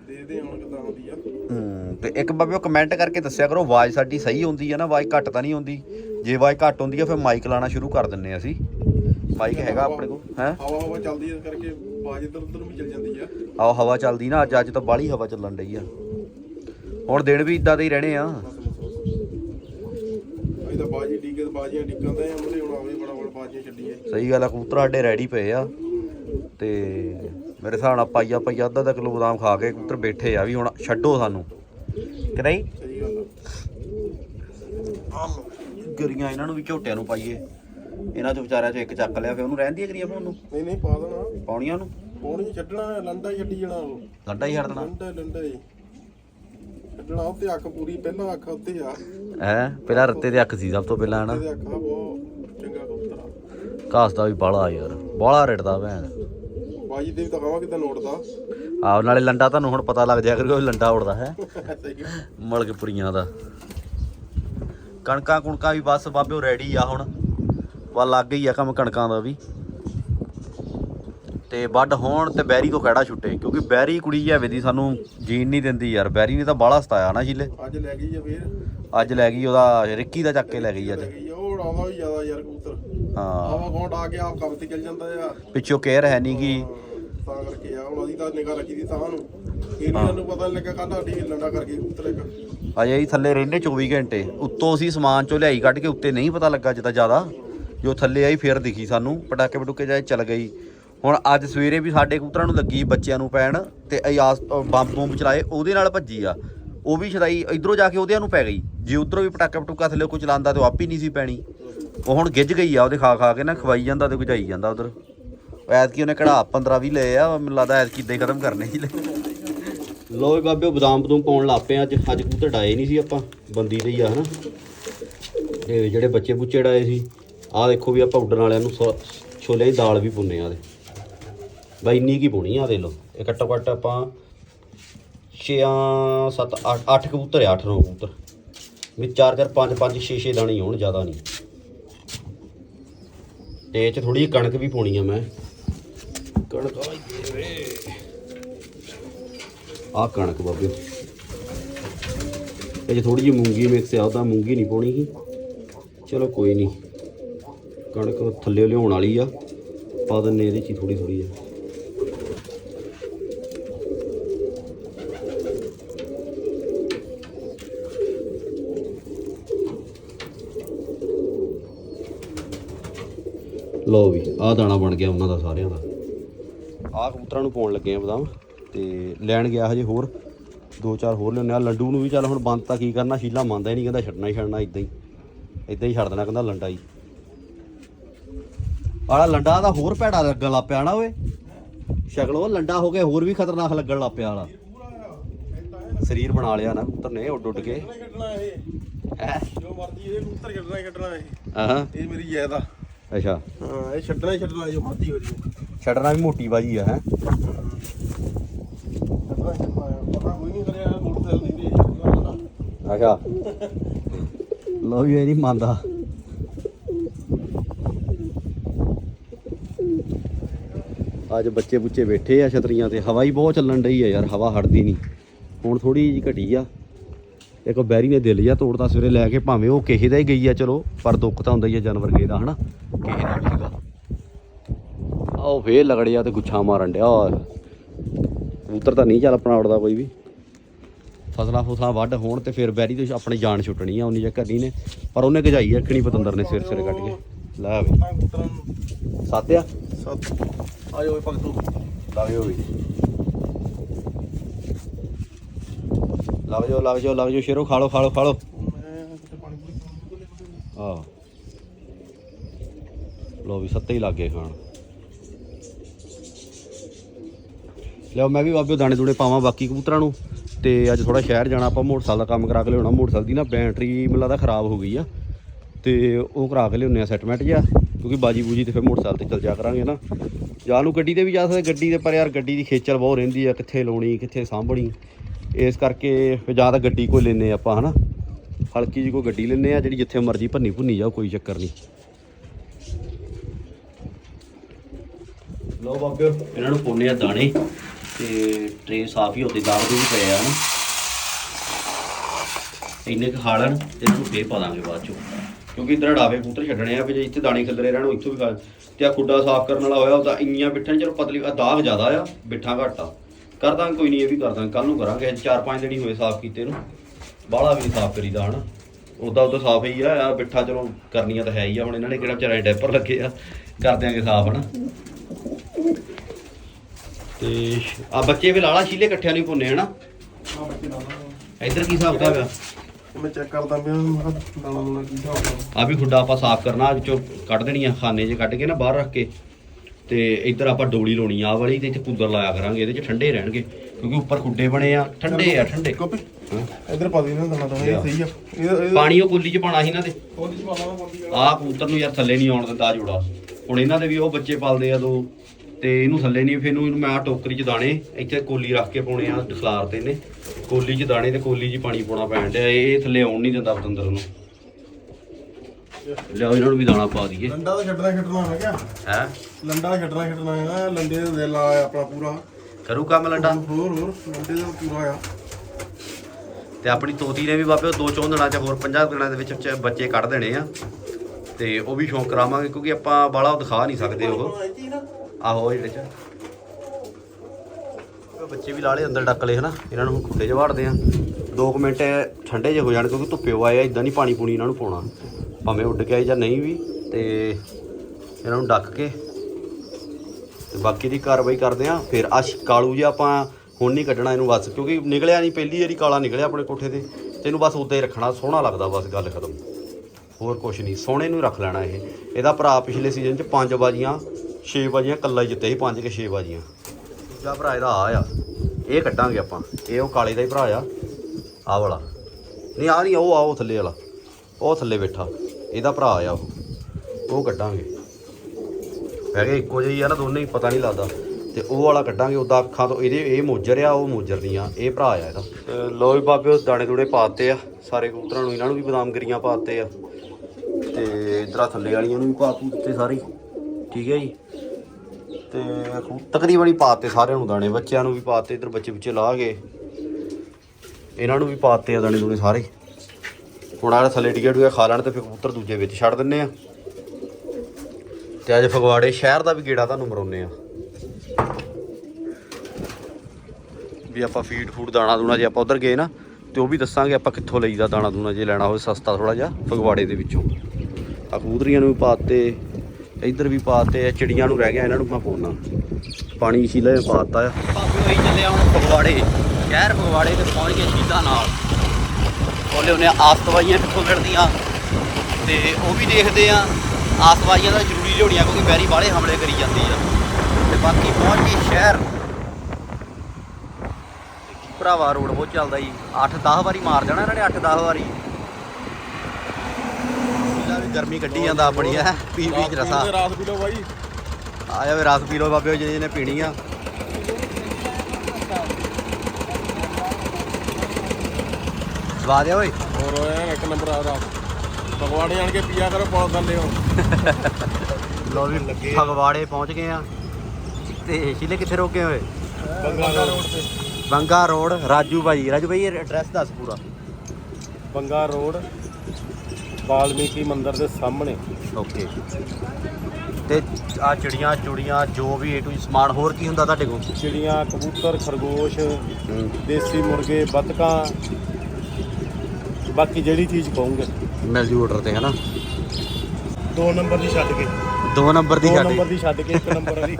ਦੇਖਦੇ ਹਾਂ ਹੁਣ ਕਿੱਦਾਂ ਆਉਂਦੀ ਆ ਹੂੰ ਤੇ ਇੱਕ ਬਾਬਿਓ ਕਮੈਂਟ ਕਰਕੇ ਦੱਸਿਆ ਕਰੋ ਆਵਾਜ਼ ਸਾਡੀ ਸਹੀ ਹੁੰਦੀ ਆ ਨਾ ਆਵਾਜ਼ ਘੱਟ ਤਾਂ ਨਹੀਂ ਹੁੰਦੀ। ਜੇ ਆਵਾਜ਼ ਘੱਟ ਹੁੰਦੀ ਆ ਫਿਰ ਮਾਈਕ ਲਾਣਾ ਸ਼ੁਰੂ ਕਰ ਦਿੰਨੇ ਆ ਅਸੀਂ। ਮਾਈਕ ਹੈਗਾ ਆਪਣੇ ਕੋਲ ਹੈ? ਹਵਾ ਹਵਾ ਚੱਲਦੀ ਇਸ ਕਰਕੇ ਬਾਜ ਇੱਧਰ ਉੱਧਰ ਵੀ ਚੱਲ ਜਾਂਦੀ ਆ। ਆਹ ਹਵਾ ਚੱਲਦੀ ਨਾ ਅੱਜ ਅੱਜ ਤਾਂ ਬਾਹਲੀ ਹਵਾ ਚੱਲਣ ਡਈ ਆ। ਹੁਣ ਦਿਨ ਵੀ ਇਦਾਂ ਦੇ ਹੀ ਰਹਿਣੇ ਆ। ਅਸੀਂ ਤਾਂ ਬਾਜੀ ਡੀਕੇ ਬਾਜੀਆਂ ਡਿੱਕਾਂ ਤਾਂ ਉਹਨੇ ਹੁਣ ਆਵੇ ਬੜਾ ਬੜਾ ਬਾਜੀਆਂ ਛੱਡੀਏ ਸਹੀ ਗੱਲ ਆ ਕਬੂਤਰ ਸਾਡੇ ਰੈਡੀ ਪਏ ਆ। ਤੇ ਮੇਰੇ ਹਿਸਾਬ ਨਾਲ ਪਾਈਆ ਪਾਈਆ ਅੱਧਾ ਅੱਧਾ ਕਿਲੋ ਬਦਾਮ ਖਾ ਕੇ ਕਬੂਤਰ ਬੈਠੇ ਆ ਵੀ ਹੁਣ ਛੱਡੋ ਸਾਨੂੰ। ਕਿ ਨਹੀਂ? ਸਹੀ ਗੱਲ ਆ ਗਰੀਆਂ ਇਹਨਾਂ ਨੂੰ ਵੀ ਝੋਟਿਆਂ ਨੂੰ ਪਾਈਏ। ਇਹਨਾਂ ਚ ਵਿਚਾਰਿਆਂ ਚ ਇੱਕ ਚੱਕ ਲਿਆ ਫਿਰ ਉਹਨੂੰ ਰਹਿੰਦੀ ਗਰੀਆਂ ਫਿਰ ਉਹਨੂੰ ਨਹੀਂ ਨਹੀਂ ਪਾ ਦੇਣਾ। ਪਾਉਣੀਆਂ ਨੂੰ ਪੌਣੀ ਛੱਡਣਾ ਲੰਡਾ ਹੀ ਛੱਡੀ ਜਾਣਾ ਉਹ। ਗੰਡਾ ਹੀ ਛੱਡ ਦੇਣਾ। ਲੰਡਾ ਲੰਡਾ ਹੀ। ਛੱਡਣਾ ਉੱਤੇ ਅੱਖ ਪੂਰੀ ਪਹਿਲਾਂ ਅੱਖ ਉੱਤੇ ਆ। ਹੈ? ਪਹਿਲਾਂ ਰੱਤੇ ਦੇ ਅੱਖ ਸੀ ਸਭ ਤੋਂ ਪਹਿਲਾਂ ਹਨਾ? ਇਹਦੇ ਅੱਖਾਂ ਬਹੁਤ ਚੰਗਾ ਕਬੂਤਰ ਘਾਸ ਦਾ ਵੀ ਬਾਲਾ ਯਾਰ ਬਾਲਾ ਰੜਦਾ ਭੈਣ। ਬਾਜੀ ਤੇ ਵੀ ਦਿਖਾਵਾਂ ਕਿਦਾਂ ਨੋਟਦਾ ਆਹ ਨਾਲੇ ਲੰਡਾ ਤੁਹਾਨੂੰ ਹੁਣ ਪਤਾ ਲੱਗ ਜਾਇਆ ਕਰੂ ਉਹ ਲੰਡਾ ਉੜਦਾ ਹੈ। ਸਹੀ ਆ। ਮਲਕਪੁਰੀਆਂ ਦਾ। ਕਣਕਾਂ ਕੁਣਕਾਂ ਵੀ ਬਸ ਬਾਬਿਓ ਰੈਡੀ ਆ ਹੁਣ। ਵਾ ਲੱਗ ਗਈ ਆ ਕੰਮ ਕਣਕਾਂ ਦਾ ਵੀ। ਤੇ ਵੱਡ ਹੋਣ ਤੇ ਬੈਰੀ ਤੋਂ ਖੜਾ ਛੁੱਟੇ ਕਿਉਂਕਿ ਬੈਰੀ ਕੁੜੀ ਐਵੇਂ ਦੀ ਸਾਨੂੰ ਜੀਣ ਨਹੀਂ ਦਿੰਦੀ ਯਾਰ। ਬੈਰੀ ਨੇ ਤਾਂ ਬਾਲਾ ਸਤਾਇਆ ਨਾ ਸ਼ੀਲੇ ਅੱਜ ਲੈ ਗਈ ਆ ਫੇਰ। ਅੱਜ ਲੈ ਗਈ ਉਹਦਾ ਰਿੱਕੀ ਦਾ ਚੱਕ ਕੇ ਲੈ ਗਈ ਅੱਜ। ਲੈ ਗਈ ਆ, ਉਹ ਉਡਾਉਂਦਾ ਵੀ ਜ਼ਿਆਦਾ ਯਾਰ ਕਬੂਤਰ। ਹਾਂ। ਆਵਾ ਗੌਂਡ ਆ ਕੇ ਆਪ ਕੰਮ ਤੇ ਚੱਲ ਜਾਂਦਾ ਆ ਪਿੱਛੋਂ ਕੇਅਰ ਹੈ ਨਹੀਂ ਗੀ। ਤਾਂ ਕਰਕੇ ਆ ਹੁਣ ਅਸੀਂ ਤਾਂ ਨਿਗਾਹ ਰੱਖੀ ਦੀ ਤਾਂ ਨੂੰ। ਇਹ ਨਹੀਂ ਸਾਨੂੰ ਪਤਾ ਨੀ ਲੱਗਾ ਕੱਲ ਸਾਡੀ ਲੰਡਾ ਕਰਕੇ ਕਬੂਤਰ ਇੱਕ। ਅਜੇ ਹੀ ਥੱਲੇ ਰਹਿੰਦੇ 24 ਘੰਟੇ। ਉੱਤੋਂ ਅਸੀਂ ਸਮਾਨ ਚੋਂ ਲਿਆਈ ਕੱਢ ਕੇ ਉੱਤੇ ਨਹੀਂ ਪਤਾ ਲੱਗਾ ਜਿੱਦਾਂ ਜ਼ਿਆਦਾ। ਜੋ ਥੱਲੇ ਆਈ ਫਿਰ ਦਿਖੀ ਸਾਨੂੰ ਪਟਾਕੇ ਪਟੂਕੇ ਜਾਏ ਚੱਲ ਗਈ। ਹੁਣ ਅੱਜ ਸਵੇਰੇ ਵੀ ਸਾਡੇ ਕਬੂਤਰਾਂ ਨੂੰ ਲੱਗੀ ਬੱਚਿਆਂ ਨੂੰ ਪੈਣ ਤੇ ਅਯਾਸ ਬੰਬ ਬੰਬ ਚਲਾਏ ਉਹਦੇ ਨਾਲ ਭੱਜੀ ਆ। ਉਹ ਵੀ ਛਦਾਈ ਇਧਰੋਂ ਜਾ ਕੇ ਉਹਦਿਆਂ ਨੂੰ ਪੈ ਗਈ। ਜੇ ਉਧਰੋਂ ਵੀ ਪਟਾਕਾ ਪਟੂਕਾ ਥੱਲੇ ਕੋਈ ਚਲਾਉਂਦਾ ਤੇ ਉਹ ਆਪ ਹੀ ਨਹੀਂ ਸੀ ਪੈਣੀ। ਉਹ ਹੁਣ ਗਿੱਜ ਗਈ ਆ, ਉਹਦੇ ਖਾ ਖਾ ਕੇ ਨਾ ਖਵਾਈ ਜਾਂਦਾ ਤੇ ਗੁਜਾਈ ਜਾਂਦਾ ਉਧਰ। ਐਤਕੀ ਉਹਨੇ ਕਢਾ 15 ਵੀ ਲਏ ਆ, ਮੈਨੂੰ ਲੱਗਦਾ ਐਤਕੀ ਇਦਾਂ ਹੀ ਖਤਮ ਕਰਨੇ ਸੀ ਲੈ ਲੋ ਵੀ ਬਦਾਮ ਬਦੂਮ ਪਾਉਣ ਲੱਗ ਪਏ ਅੱਜ ਅੱਜ ਕਬੂਤਰ ਡਾਏ ਨਹੀਂ ਸੀ ਆਪਾਂ, ਬੰਦੀ ਤੇ ਹੀ ਆ, ਹਨਾ। ਤੇ ਜਿਹੜੇ ਬੱਚੇ ਬੁੱਚੇ ਡਾਏ ਸੀ, ਆਹ ਦੇਖੋ ਵੀ ਆਪਾਂ ਉੱਡਣ ਵਾਲਿਆਂ ਨੂੰ ਸ- ਛੋਲੇ ਦੀ ਦਾਲ ਵੀ ਪੁੰਨੇ ਆ ਦੇ ਬਾਈ ਇੰਨੀ ਕੀ ਪੁਣੀ ਆ ਦੇ ਲੋ ਇਹ ਘੱਟੋ ਘੱਟ ਆਪਾਂ 6 7 8 8 ਕਬੂਤਰ ਆ 8 9 ਕਬੂਤਰ। ਵੀ 4 4 5 5 6 6 ਦਾਣੇ ਹੋਣ, ਜ਼ਿਆਦਾ ਨਹੀਂ। ਤੇ ਇਹ ਚ ਥੋੜੀ ਜਿਹੀ ਕਣਕ ਵੀ ਪਾਉਣੀ ਆ ਮੈਂ। ਕਣਕ ਆਈ ਦੇਵੇ ਆ ਕਣਕ ਬਾਬੇ। ਇਹ ਚ ਥੋੜੀ ਜਿਹੀ ਮੂੰਗੀ ਮਿਕਸ ਆ ਉਹਦਾ ਮੂੰਗੀ ਨਹੀਂ ਪਾਉਣੀ ਸੀ। ਚਲੋ ਕੋਈ ਨਹੀਂ। ਕਣਕ ਥੱਲੇ ਲਿਆਉਣ ਵਾਲੀ ਆ। ਪਾ ਦਿੰਨੇ ਇਹਦੇ ਚ ਥੋੜੀ ਥੋੜੀ ਆ। ਲਓ ਵੀ ਆਹ ਦਾਣਾ ਬਣ ਗਿਆ ਉਹਨਾਂ ਦਾ ਸਾਰਿਆਂ ਦਾ। ਆਹ ਕਬੂਤਰਾਂ ਨੂੰ ਪਾਉਣ ਲੱਗੇ ਆ ਬਦਾਮ ਤੇ ਲੈਣ ਗਿਆ ਹਜੇ ਹੋਰ ਦੋ ਚਾਰ ਹੋਰ ਲਿਆਉਣੇ ਆ। ਲੱਡੂ ਨੂੰ ਵੀ ਚੱਲ ਹੁਣ ਬੰਦ ਤਾਂ ਕੀ ਕਰਨਾ ਸ਼ੀਲਾ ਮੰਨਦਾ ਹੀ ਨਹੀਂ ਕਹਿੰਦਾ ਛੱਡਣਾ ਹੀ ਛੱਡਣਾ ਇਦਾਂ ਹੀ। ਇਦਾਂ ਹੀ ਛੱਡ ਦੇਣਾ ਕਹਿੰਦਾ ਲੰਡਾ ਹੀ ਆਲਾ ਲੰਡਾ ਦਾ ਹੋਰ ਭੈੜਾ ਲੱਗਣ ਲੱਗ ਪਿਆ ਨਾ ਓਏ। ਸ਼ਕਲ ਉਹ ਲੰਡਾ ਹੋ ਕੇ ਹੋਰ ਵੀ ਖਤਰਨਾਕ ਲੱਗਣ ਲੱਗ ਪਿਆ ਆਲਾ। ਸਰੀਰ ਬਣਾ ਲਿਆ ਨਾ ਕਬੂਤਰ ਨੇ ਉੱਡ ਉੱਡ ਕੇ। ਹੈ? ਜੋ ਮਰਜ਼ੀ ਇਹ ਕਬੂਤਰ ਹੀ ਛੱਡਣਾ ਇਹ। ਹਾਂ ਇਹ ਮੇਰੀ ਜਾਇਦ ਅੱਛਾ। ਹਾਂ ਇਹ ਛੱਡਣਾ ਹੀ ਛੱਡਣਾ ਜੋ ਮਰਜ਼ੀ ਹੋ ਜੀ ਛੱਡਣਾ ਵੀ ਮੋਟੀ ਬਾਜੀ ਆ ਹੈ? ਛੱਡਣਾ ਹੀ ਛੱਡਣਾ ਆ। ਪਤਾ ਕੋਈ ਨਹੀਂ ਕਰਿਆ ਮੋਟਰਸਾਈਕਲ ਦੀ ਰੇਸ ਛੱਡਣਾ ਅੱਛਾ। ਲੋ ਇਹ ਨਹੀਂ ਮੰਨਦਾ ਅੱਜ ਬੱਚੇ ਬੁੱਚੇ ਬੈਠੇ ਆ ਛਤਰੀਆਂ ਤੇ ਹਵਾ ਹੀ ਬਹੁਤ ਚੱਲਣ ਡਈ ਆ ਯਾਰ ਹਵਾ ਹਟਦੀ ਨਹੀਂ। ਹੁਣ ਥੋੜੀ ਜਿਹੀ ਘਟੀ ਆ। ਇੱਕ ਬੈਰੀ ਨੇ ਦਿਲ ਜਿਹਾ ਤੋੜਦਾ ਸਵੇਰੇ ਲੈ ਕੇ ਭਾਵੇਂ ਉਹ ਕਿਸੇ ਦਾ ਹੀ ਗਈ ਆ ਚਲੋ ਪਰ ਦੁੱਖ ਤਾਂ ਹੁੰਦਾ ਹੀ ਆ ਜਾਨਵਰ ਗਏ ਦਾ ਹਨਾ? ਕਿਸੇ ਦਾ ਵੀ ਸੀਗਾ। ਆਓ ਫੇਰ ਲਗੜਿਆ ਤੇ ਗੁੱਛਾ ਮਾਰਨ ਡਿਆ ਕਬੂਤਰ ਤਾਂ ਨਹੀਂ ਚੱਲ ਆਪਣਾ ਉੜਦਾ ਕੋਈ ਵੀ। ਫਸਲਾਂ ਫੁਸਲਾਂ ਵੱਢ ਹੋਣ ਤੇ ਫਿਰ ਬੈਰੀ ਤੇ ਆਪਣੀ ਜਾਨ ਛੁੱਟਣੀ ਆ ਉਨੀ ਜੇ ਕਰਨੀ ਨੇ। ਪਰ ਉਹਨੇ ਗਜਾਈ ਰੱਖਣੀ ਪਤੰਦਰ ਨੇ ਸਿਰ ਸਿਰ ਕੱਢ ਕੇ। ਲੈ ਵੀ। ਸੱਤ ਆ? ਸੱਤ। ਆਇਓ ਭਗਤੂ। ਲੱਗ ਜਾਓ ਵੀ। ਲੱਗ ਜਾਓ ਲੱਗ ਜਾਓ ਲੱਗ ਜਾਓ ਸ਼ੇਰੋ, ਖਾ ਲਓ ਖਾ ਲਓ ਖਾ ਲਓ। ਆਹ ਲੋ ਵੀ, ਸੱਤੇ ਹੀ ਲੱਗੇ ਖਾਣ। ਲਿਓ ਮੈਂ ਵੀ ਬਾਬਿਓ ਦਾਣੇ ਦੂਣੇ ਪਾਵਾਂ ਬਾਕੀ ਕਬੂਤਰਾਂ ਨੂੰ। ਤੇ ਅੱਜ ਥੋੜਾ ਸ਼ਹਿਰ ਜਾਣਾ, ਆਪਾਂ ਮੋਟਰਸਾਈਕਲ ਦਾ ਕੰਮ ਕਰਾ ਕੇ ਲਿਆਉਣਾ। ਮੋਟਰਸਾਈਕਲ ਦੀ ਨਾ ਬੈਟਰੀ ਮੈਨੂੰ ਲੱਗਦਾ ਖਰਾਬ ਹੋ ਗਈ ਆ। ਤੇ ਉਹ ਕਰਾ ਕੇ ਲਿਆਉਣੇ ਆ ਸੈਟਮੈਂਟ ਜਿਹਾ, ਕਿਉਂਕਿ ਬਾਜੀ ਬੂਜੀ ਤੇ ਫਿਰ ਮੋਟਰਸਾਈਕਲ ਤੇ ਚੱਲ ਜਾ ਕਰਾਂਗੇ ਨਾ। ਜਾਂ ਨੂੰ ਗੱਡੀ ਤੇ ਵੀ ਜਾ ਸਕਦੇ, ਗੱਡੀ ਦੇ ਪਰ ਯਾਰ ਗੱਡੀ ਦੀ ਖੇਚਲ ਬਹੁਤ ਰਹਿੰਦੀ ਆ, ਕਿੱਥੇ ਲਾਉਣੀ, ਕਿੱਥੇ ਸਾਂਭਣੀ। ਇਸ ਕਰਕੇ ਜਾਂ ਤਾਂ ਗੱਡੀ ਕੋਈ ਲੈਨੇ ਆਪਾਂ, ਹਨਾ? ਹਲਕੀ ਜਿਹੀ ਕੋਈ ਗੱਡੀ ਲੈਨੇ ਆ ਜਿਹੜੀ ਜਿੱਥੇ ਮਰਜ਼ੀ ਭੰਨੀ ਭੁੰਨੀ ਜਾਓ, ਕੋਈ ਚੱਕਰ ਨਹੀਂ। ਲੋ ਬਾਬਿਓ ਇਹਨਾਂ ਨੂੰ ਪਾਉਂਦੇ ਆ ਦਾਣੇ ਤੇ ਟਰੇ ਸਾਫ਼ ਹੀ ਹੁੰਦੀ ਦਾਗ ਦੇ ਵੀ ਪਏ ਆ ਨਾ ਇੰਨੇ ਕੁ ਖਾ ਲੈਣ ਤੇ ਇਹਨਾਂ ਨੂੰ ਫੇਰ ਪਾ ਦਾਂਗੇ ਬਾਅਦ ਚੋਂ। ਕਿਉਂਕਿ ਇਧਰ ਡਾਵੇ ਕਬੂਤਰ ਛੱਡਣੇ ਆ, ਵੀ ਜੇ ਇੱਥੇ ਦਾਣੇ ਖਿਲਰੇ ਰਹਿਣ, ਉਹ ਇੱਥੋਂ ਵੀ ਖਾ ਤੇ ਆ ਖੁੱਡਾ ਸਾਫ਼ ਕਰਨ ਵਾਲਾ ਹੋਇਆ ਉਹਦਾ ਇੰਨੀਆਂ ਬਿੱਠਾਂ, ਚਲੋ ਪਤਲੀ ਆ ਦਾਗ ਜ਼ਿਆਦਾ ਆ, ਬਿੱਠਾਂ ਘੱਟ ਆ। ਕਰ ਦਾਂਗੇ ਕੋਈ ਨਹੀਂ ਇਹ ਵੀ ਕਰ ਦਾਂਗੇ ਕੱਲ ਨੂੰ ਕਰਾਂਗੇ। ਚਾਰ ਪੰਜ ਦਿਨ ਹੀ ਹੋਏ ਸਾਫ਼ ਕੀਤੇ ਨੂੰ। ਬਾਹਲਾ ਵੀ ਸਾਫ਼ ਕਰੀਦਾ ਹਨਾ। ਉਦਾਂ ਉਦਾਂ ਸਾਫ਼ ਹੀ ਆ। ਆ ਬਿੱਠਾ ਚਲੋ ਕਰਨੀਆਂ ਤਾਂ ਹੈ ਹੀ ਆ ਹੁਣ। ਇਹਨਾਂ ਨੇ ਕਿਹੜਾ ਵਿਚਾਰੇ ਡੈਪਰ ਲੱਗੇ ਆ। ਕਰ ਦਿਆਂਗੇ ਸਾਫ਼ ਹਨਾ। ਤੇ ਆ ਬੱਚੇ ਵੀ ਲਾਲਾ ਸ਼ੀਲੇ ਇਕੱਠਿਆਂ ਨਹੀਂ ਪੁੰਨੇ ਹਨਾ। ਦਾਣਾ ਇੱਧਰ ਕੀ ਹਿਸਾਬ ਕਿਤਾਬ ਆ? ਮੈਂ ਚੈੱਕ ਕਰਦਾ ਪਿਆ ਮੈਂ ਦਾਣਾ ਦੂਣਾ ਕੀ ਹਿਸਾਬ ਆ। ਵੀ ਖੁੱਡਾ ਆਪਾਂ ਸਾਫ਼ ਕਰਨਾ ਵਿੱਚੋਂ ਕੱਢ ਦੇਣੀਆਂ ਖਾਨੇ 'ਚ ਕੱਢ ਕੇ ਨਾ ਬਾਹਰ ਰੱਖ ਕੇ। ਤੇ ਇੱਧਰ ਆਪਾਂ ਡੋਲੀ ਲਾਉਣੀ ਆ ਆਹ ਵਾਲੀ ਤੇ ਇੱਥੇ ਕੂਲਰ ਲਾਇਆ ਕਰਾਂਗੇ ਇਹਦੇ 'ਚ ਠੰਡੇ ਰਹਿਣਗੇ ਕਿਉਂਕਿ ਉੱਪਰ ਖੁੱਡੇ ਬਣੇ ਆ ਠੰਡੇ ਆ ਠੰਡੇ। ਕਾਪੀ। ਇਧਰ ਪਾ ਦੇ ਦਾਣਾ ਦਾਣਾ ਇਹ ਸਹੀ ਆ। ਇਹ ਪਾਣੀ ਉਹ ਕੁੱਲੀ 'ਚ ਪਾਣਾ ਸੀ ਇਹਨਾਂ ਦੇ। ਉਹਦੀ ਚ ਪਾਣਾ ਪਾਉਂਦੀ ਆਹ ਕਬੂਤਰ ਨੂੰ ਯਾਰ ਥੱਲੇ ਨਹੀਂ ਆਉਣ ਦਿੰਦਾ ਜੋੜਾ। ਹੁਣ ਇਹਨਾਂ ਦੇ ਵੀ ਉਹ ਬੱਚੇ ਪਾਲਦੇ ਆ ਦੋ ਤੇ ਇਹਨੂੰ ਥੱਲੇ ਨਹੀਂ ਫਿਰ ਇਹਨੂੰ ਮੈਂ ਆਹ ਟੋਕਰੀ 'ਚ ਦਾਣੇ ਇੱਥੇ ਕੋਲੀ ਰੱਖ ਕੇ ਪਾਉਣੇ ਆ ਖਲਾਰ ਤੇ ਨੇ। ਕੋਲੀ 'ਚ ਦਾਣੇ ਤੇ ਕੋਲੀ 'ਚ ਪਾਣੀ ਪਾਉਣਾ ਪੈਣ ਡਿਆ ਇਹ ਥੱਲੇ ਆਉਣ ਨਹੀਂ ਦਿੰਦਾ ਪਤੰਦਰ ਨੂੰ। ਲਿਆਓ ਇਹਨਾਂ ਨੂੰ ਵੀ ਦਾਣਾ ਪਾ ਦਈਏ। ਲੰਡਾ ਤਾਂ ਛੱਡਣਾ ਛੱਡਣਾ ਹੈ ਕਿਆ ਹੈ? ਲੰਡਾ ਛੱਡਣਾ ਛੱਡਣਾ ਹੈ ਲੰਡੇ ਦਾ ਦਿਲ ਆ ਆਪਣਾ ਪੂਰਾ। ਕਰੂ ਕੰਮ ਲੰਡਾ? ਹੋਰ ਹੋਰ ਲੰਡੇ ਦਾ ਪੂਰਾ ਆ। ਤੇ ਆਪਣੀ ਤੋਤੀ ਨੇ ਵੀ ਬਾਬੇ ਦੋ ਚੌਂ ਦਿਨਾਂ ਚ ਹੋਰ 50 ਦਿਨਾਂ ਦੇ ਵਿੱਚ ਬੱਚੇ ਕੱਢ ਦੇਣੇ ਆ। ਤੇ ਉਹ ਵੀ ਸ਼ੌਂਕ ਕਰਾਵਾਂਗੇ ਕਿਉਂਕਿ ਆਪਾਂ ਬਾਲਾ ਦਿਖਾ ਨਹੀਂ ਸਕਦੇ ਉਹ। ਆਹੋ ਜਿਹੜੇ ਚ। ਬੱਚੇ ਵੀ ਲਾਲੇ ਅੰਦਰ ਡੱਕ ਲਏ ਹਨਾ ਇਹਨਾਂ ਨੂੰ ਖੁੱਡੇ 'ਚ ਵਾੜਦੇ ਆ। 2 ਮਿੰਟ ਠੰਡੇ ਜਿਹੇ ਹੋ ਜਾਣ ਕਿਉਂਕਿ ਧੁੱਪੇ ਆਏ ਆ ਇਦਾਂ ਨਹੀਂ ਪਾਣੀ ਪੂਣੀ ਇਹਨਾਂ ਨੂੰ ਪਾਉਣਾ। ਭਾਵੇਂ ਉੱਡ ਕੇ ਆਈ ਜਾਂ ਨਹੀਂ ਵੀ, ਤੇ ਇਹਨਾਂ ਨੂੰ ਡੱਕ ਕੇ ਤੇ ਬਾਕੀ ਦੀ ਕਾਰਵਾਈ ਕਰਦੇ ਆ ਫਿਰ ਆ ਕਾਲੂ ਜਿਹਾ ਆਪਾਂ ਹੁਣ ਨਹੀਂ ਕੱਢਣਾ ਇਹਨੂੰ ਬਸ, ਕਿਉਂਕਿ ਨਿਕਲਿਆ ਨਹੀਂ, ਪਹਿਲੀ ਵਾਰੀ ਕਾਲਾ ਨਿਕਲਿਆ ਆਪਣੇ ਕੋਠੇ ਤੇ ਤੇ ਇਹਨੂੰ ਬਸ ਉਦਾਂ ਹੀ ਰੱਖਣਾ, ਸੋਹਣਾ ਲੱਗਦਾ ਬਸ ਗੱਲ ਖਤਮ। ਹੋਰ ਕੁਛ ਨਹੀਂ, ਸੋਹਣੇ ਨੂੰ ਰੱਖ ਲੈਣਾ ਇਹ। ਇਹਦਾ ਭਰਾ ਪਿਛਲੇ ਸੀਜ਼ਨ 'ਚ 5 ਬਾਜੀਆਂ 6 ਬਾਜੀਆਂ ਕੱਲਾ ਹੀ ਜਿੱਤੇ ਸੀ 5 ਕੇ 6 ਬਾਜੀਆਂ। ਦੂਜਾ ਭਰਾ ਇਹਦਾ ਆ ਆ। ਇਹ ਕੱਢਾਂਗੇ ਆਪਾਂ, ਇਹ ਉਹ ਕਾਲੇ ਦਾ ਹੀ ਭਰਾ ਆ। ਆ ਵਾਲਾ। ਨਹੀਂ ਆ ਨਹੀਂ, ਉਹ ਆ, ਉਹ ਥੱਲੇ ਵਾਲਾ। ਉਹ ਥੱਲੇ ਬੈਠਾ। ਇਹਦਾ ਭਰਾ ਆ ਉਹ। ਉਹ ਕੱਢਾਂਗੇ। ਹੈਗੇ ਇੱਕੋ ਜਿਹੀ ਆ ਨਾ, ਦੋਨੇ ਹੀ ਪਤਾ ਨਹੀਂ ਲੱਗਦਾ। ਤੇ ਉਹ ਵਾਲਾ ਕੱਢਾਂਗੇ, ਉਹਦਾ ਅੱਖਾਂ ਤੋਂ, ਇਹਦੇ, ਇਹ ਮੋਜਰ ਆ, ਉਹ ਮੋਜਰ ਦੀਆਂ ਇਹ ਭਰਾ ਆ ਇਹਦਾ। ਅਹ ਲਓ ਵੀ ਬਾਬੇ, ਉਹ ਦਾਣੇ ਦੂਣੇ ਪਾਤੇ ਆ। ਸਾਰੇ ਕਬੂਤਰਾਂ ਨੂੰ, ਇਹਨਾਂ ਨੂੰ ਵੀ ਬਦਾਮ ਗਰੀਆਂ ਪਾਤੇ ਆ। ਤੇ ਇਧਰ ਥੱਲੇ ਵਾਲੀਆਂ ਨੂੰ ਵੀ ਪਾ ਪੂ ਦਿੱਤੇ ਸਾਰੇ। ਠੀਕ ਹੈ ਜੀ। ਤੇ ਤਕਰੀਬਨ ਹੀ ਪਾਤੇ, ਸਾਰਿਆਂ ਨੂੰ ਦਾਣੇ। ਬੱਚਿਆਂ ਨੂੰ ਵੀ ਪਾਤੇ, ਇਧਰ ਬੱਚੇ ਬੱਚੇ ਲਾ ਗਏ ਇਹਨਾਂ ਨੂੰ ਵੀ ਪਾਤੇ ਆ ਦਾਣੇ ਦੂਣੇ ਸਾਰੇ। ਹੁਣ ਆਹ ਥੱਲੇ ਟਿਕਟ ਟੂਆ ਖਾ ਲੈਣ ਤੇ ਫਿਰ ਕਬੂਤਰ ਦੂਜੇ ਵਿੱਚ ਛੱਡ ਦਿੰਨੇ ਆ। ਤੇ ਅੱਜ ਫਗਵਾੜੇ ਸ਼ਹਿਰ ਦਾ ਵੀ ਗੇੜਾ ਤੁਹਾਨੂੰ ਮਰਾਉਨੇ ਆ। ਵੀ ਆਪਾਂ ਫੀਡ ਫੂਡ ਦਾਣਾ ਦੂਣਾ ਜੇ ਆਪਾਂ ਉਧਰ ਗਏ ਨਾ, ਤੇ ਉਹ ਵੀ ਦੱਸਾਂਗੇ ਆਪਾਂ ਕਿੱਥੋਂ ਲਈਦਾ ਦਾਣਾ ਦੂਣਾ ਜੇ ਲੈਣਾ ਹੋਵੇ ਸਸਤਾ ਥੋੜਾ ਜਿਹਾ ਫਗਵਾੜੇ ਦੇ ਵਿੱਚੋਂ। ਆ ਕਬੂਤਰੀਆਂ ਨੂੰ ਵੀ ਪਾਤੇ, ਇੱਧਰ ਵੀ ਪਾਤੇ ਚਿੜੀਆਂ ਨੂੰ ਰਹਿ ਗਿਆ, ਇਹਨਾਂ ਨੂੰ ਮੈਂ ਪਾਉਣਾ। ਪਾਣੀ ਸ਼ੀਲਾ ਨੇ ਪਾਤਾ ਆ। ਭਾਬੀ ਹੋਈ ਚੱਲੇ ਹੁਣ ਫਗਵਾੜੇ। ਸ਼ਹਿਰ ਫਗਵਾੜੇ ਤੇ ਪਹੁੰਚ ਗਏ ਸ਼ੀਲਾ ਨਾਲ। ਬੋਲੇ ਉਹਨੇ ਆਸਤਵਾਈਆਂ ਕਿੱਥੋਂ ਮਿਲਦੀਆਂ? ਤੇ ਉਹ ਵੀ ਦੇਖਦੇ ਆ ਆਸਤਵਾਈਆਂ ਦਾ ਜ਼ਰੂਰੀ ਲਿਆਉਣੀਆਂ ਕਿਉਂਕਿ ਬੈਰੀ ਵਾਲੇ ਹਮਲੇ ਕਰੀ ਜਾਂਦੀ ਆ। ਤੇ ਬਾਕੀ ਪਹੁੰਚ ਗਏ ਸ਼ਹਿਰ ਭਰਾਵਾ ਰੋਡ ਬਹੁਤ ਚੱਲਦਾ ਜੀ। 8-10 ਵਾਰੀ ਮਾਰ ਜਾਣਾ ਇਹਨਾਂ ਨੇ 8-10 ਵਾਰੀ। ਗਰਮੀ ਕੱਢੀ ਜਾਂਦਾ ਆਪਣੀ ਐ ਪੀ ਪੀ ਚ ਰਸਾ। ਆਇਆ ਵੇ ਰਸ ਪੀ ਲੋ ਬਾਬੇ ਜੇ ਜਿਹਨੇ ਪੀਣੀ ਆ। ਸਵਾਦ ਆ ਓਏ। ਹੋਰ ਹੋਇਆ ਇੱਕ ਨੰਬਰ ਆ ਰਾਤ ਭਗਵਾਨ ਜਾਣ ਕੇ ਪੀਆ ਕਰੋ ਪੌਲ ਥੱਲੇ ਹੋ ਲੋ ਵੀ ਲੱਗੇ। ਫਗਵਾੜੇ ਪਹੁੰਚ ਗਏ ਆ। ਤੇ ਸ਼ੀਲੇ ਕਿੱਥੇ ਰੋਕੇ ਹੋਏ ਬੰਗਾ ਰੋਡ ਤੇ। ਬੰਗਾ ਰੋਡ ਰਾਜੂ ਭਾਈ। ਰਾਜੂ ਭਾਈ ਐਡਰੈਸ ਦੱਸ ਪੂਰਾ। ਬੰਗਾ ਰੋਡ ਵਾਲਮੀਕੀ ਮੰਦਿਰ ਦੇ ਸਾਹਮਣੇ। ਓਕੇ। ਤੇ ਆ ਚਿੜੀਆਂ ਚੁੜੀਆਂ ਜੋ ਵੀ ਏ ਟੂ ਸਮਾਨ ਹੋਰ ਕੀ ਹੁੰਦਾ ਤੁਹਾਡੇ ਕੋਲ? ਚਿੜੀਆਂ ਕਬੂਤਰ ਖਰਗੋਸ਼ ਦੇਸੀ ਮੁਰਗੇ ਬਤਕਾਂ ਬਾਕੀ ਜਿਹੜੀ ਚੀਜ਼ ਕਹੋਗੇ। ਮਿਲ ਜੂ ਆਰਡਰ ਤੇ ਹਨਾ 2 ਨੰਬਰ ਦੀ ਛੱਡ ਕੇ। ਦੋ ਨੰਬਰ ਦੀ 2 ਸਾਡੇ ਨੰਬਰ ਦੀ ਛੱਡ ਕੇ 1 ਨੰਬਰ ਵਾਲੀ।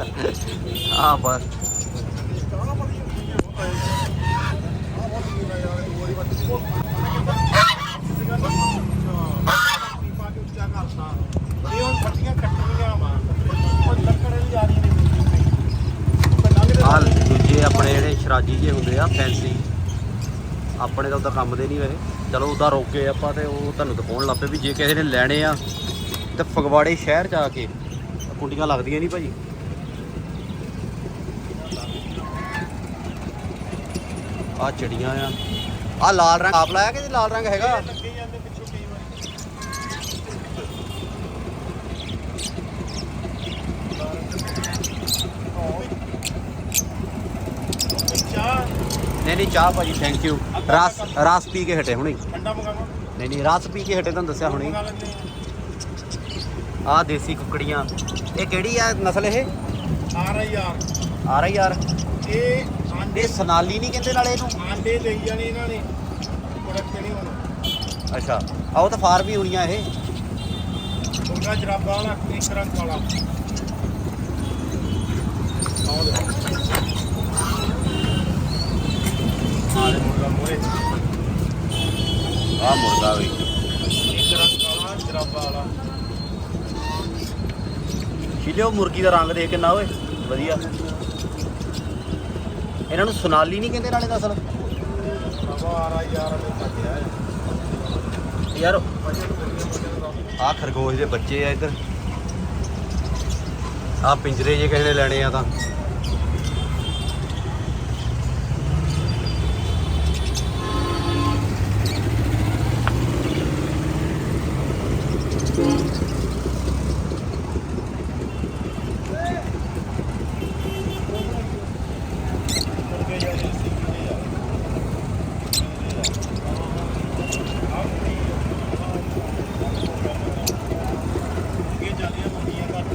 ਆ ਬਸ। ਦੂਜੇ ਆਪਣੇ ਜਿਹੜੇ ਸ਼ਰਾਜੀ ਜੇ ਹੁੰਦੇ ਆ ਫੈਂਸੀ ਆਪਣੇ ਤਾਂ ਉਹਦਾ ਕੰਮ ਦੇ ਨਹੀਂ ਵੇ ਚਲੋ ਉਹਦਾ ਰੋਕੇ ਆਪਾਂ ਤੇ ਉਹ ਤੁਹਾਨੂੰ ਦਿਖਾਉਣ ਲੱਪੇ ਵੀ ਜੇ ਕਿਸੇ ਨੇ ਲੈਣੇ ਆ ਤੇ ਫਗਵਾੜੇ ਸ਼ਹਿਰ ਜਾ ਕੇ ਆਹ ਕੁੰਡੀਆਂ ਲੱਗਦੀਆਂ ਨਹੀਂ ਭਾਜੀ। ਆ ਚੜੀਆਂ ਆ। ਆ ਲਾਲ ਰੰਗ ਆਪ ਲਾਇਆ ਕਿ ਲਾਲ ਰੰਗ ਹੈਗਾ ਲੱਗੇ ਜਾਂਦੇ ਪਿੱਛੋਂ ਕਈ ਵਾਰ ਚਾਹ ਨਹੀਂ ਨਹੀਂ ਚਾਹ ਭਾਜੀ ਥੈਂਕ ਯੂ ਰਸ ਰਸ ਪੀ ਕੇ ਹਟੇ ਹੁਣੇ। ਠੰਡਾ ਮੰਗਾਵਾ ਨਹੀਂ ਨਹੀਂ ਰਸ ਪੀ ਕੇ ਹਟੇ ਤੁਹਾਨੂੰ ਦੱਸਿਆ ਹੁਣੇ। ਆ। ਦੇਸੀ ਕੁਕੜੀਆਂ। ਇਹ ਕਿਹੜੀ ਆ ਨਸਲ ਇਹ? ਆ ਰਹੀ ਯਾਰ ਆ ਰਹੀ ਯਾਰ ਇਹ ਆਂਡੇ ਸਨਾਲੀ ਨਹੀਂ ਕਹਿੰਦੇ ਨਾਲੇ ਇਹਨੂੰ? ਆਂਡੇ ਲਈ ਜਾਣੇ ਇਹਨਾਂ ਨੇ। ਪ੍ਰੋਡਕਟ ਨਹੀਂ ਹੋਣਾ। ਅੱਛਾ। ਆ ਉਹ ਤਾਂ ਫਾਰਮ ਹੀ ਹੋਣੀਆਂ ਇਹ। ਮੁਰਗਾ ਜਰਾਬਾ ਵਾਲਾ ਰੰਗ ਵਾਲਾ। ਆ ਮੁਰਗਾ ਵੀ ਇੱਕ ਰੰਗ ਵਾਲਾ ਜਰਾਬਾ ਵਾਲਾ ਸ਼ੀਲਿਓ ਮੁਰਗੀ ਦਾ ਰੰਗ ਦੇਖ ਕਿੰਨਾ ਓਏ, ਵਧੀਆ। ਇਹਨਾਂ ਨੂੰ ਸੋਨਾਲੀ ਨਹੀਂ ਕਹਿੰਦੇ ਨਾਲੇ ਨਸਲ ਬਾਬਾ ਆ ਯਾਰ ਯਾਰ ਆ ਖਰਗੋਸ਼ ਦੇ ਬੱਚੇ ਆ ਇੱਧਰ। ਆ ਪਿੰਜਰੇ ਜੇ ਕਿਸੇ ਨੇ ਲੈਣੇ ਆ ਤਾਂ ਮੁਰਗੇ ਜਿਹੜੇ ਸੀ ਕਿਹਦੇ ਆ ਇਹ ਜਾਂਦੀਆਂ ਮੁਰਗੀਆਂ ਘੱਟ